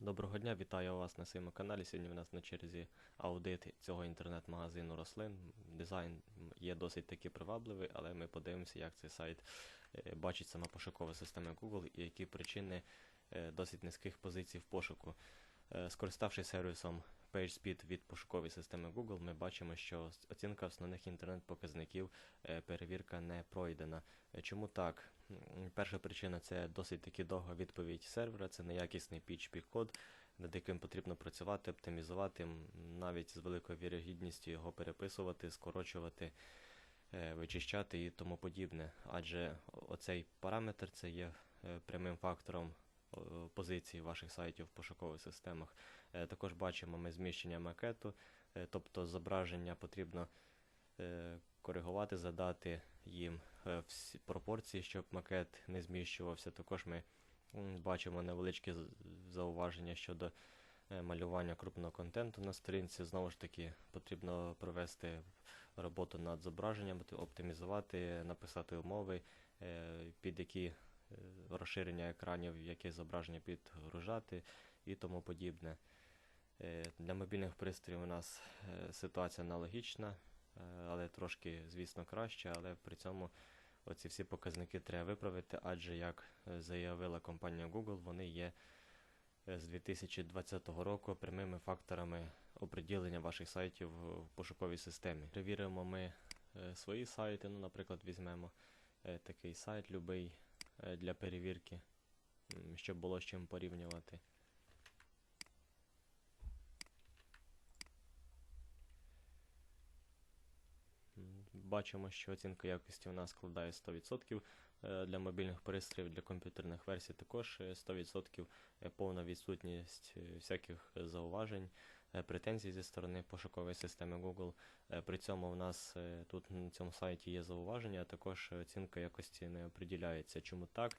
Доброго дня, вітаю вас на своєму каналі. Сьогодні в нас на черзі аудит цього інтернет-магазину рослин. Дизайн є досить таки привабливий, але ми подивимося, як цей сайт е, бачить сама пошукова система Google і які причини е, досить низьких позицій в пошуку. Е, Скориставшись сервісом PageSpeed від пошукової системи Google, ми бачимо, що оцінка основних інтернет-показників е, перевірка не пройдена. Е, Чому так? Перша причина це досить таки довга відповідь сервера, це неякісний PHP-код, над яким потрібно працювати, оптимізувати, навіть з великою вірогідністю його переписувати, скорочувати, е, вичищати і тому подібне. Адже оцей параметр це є прямим фактором о, позиції ваших сайтів в пошукових системах. Е, Також бачимо ми зміщення макету, е, тобто зображення потрібно е, коригувати, задати їм е, всі пропорції, щоб макет не зміщувався. Також ми бачимо невеличкі зауваження щодо е, малювання крупного контенту на сторінці. Знову ж таки, потрібно провести роботу над зображенням, оптимізувати, написати умови, е, під які е, розширення екранів, яке зображення підгружати і тому подібне. Е, Для мобільних пристроїв у нас е, ситуація аналогічна, е, але трошки, звісно, краще, але при цьому оці всі показники треба виправити, адже як е, заявила компанія Google, вони є е, з 2020 року прямими факторами оприділення ваших сайтів в пошуковій системі. Перевіримо ми е, свої сайти, ну, наприклад, візьмемо е, такий сайт е, для перевірки, щоб було з чим порівнювати. Бачимо, що оцінка якості у нас складає 100%. е, Для мобільних пристроїв, для комп'ютерних версій також е, 100% е, повна відсутність е, всяких е, зауважень, е, претензій зі сторони пошукової системи Google. Е, При цьому у нас е, тут на цьому сайті є зауваження, а також оцінка якості не оприділяється. Чому так?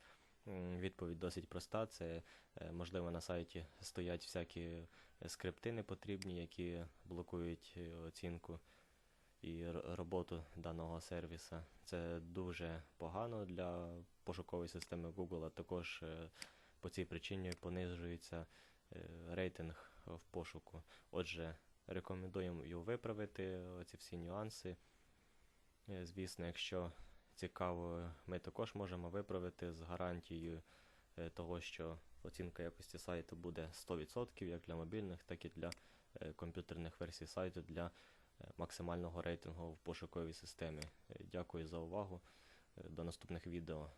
Відповідь досить проста. Це е, можливо на сайті стоять всякі е, скрипти непотрібні, які блокують е, оцінку і роботу даного сервіса. Це дуже погано для пошукової системи Google, а також е, по цій причині понижується е, рейтинг в пошуку. Отже, рекомендуємо його виправити, ці всі нюанси. Е, Звісно, якщо цікаво, ми також можемо виправити з гарантією е, того, що оцінка якості сайту буде 100% як для мобільних, так і для е, комп'ютерних версій сайту для е, максимального рейтингу в пошуковій системі. Е, Дякую за увагу. Е, До наступних відео.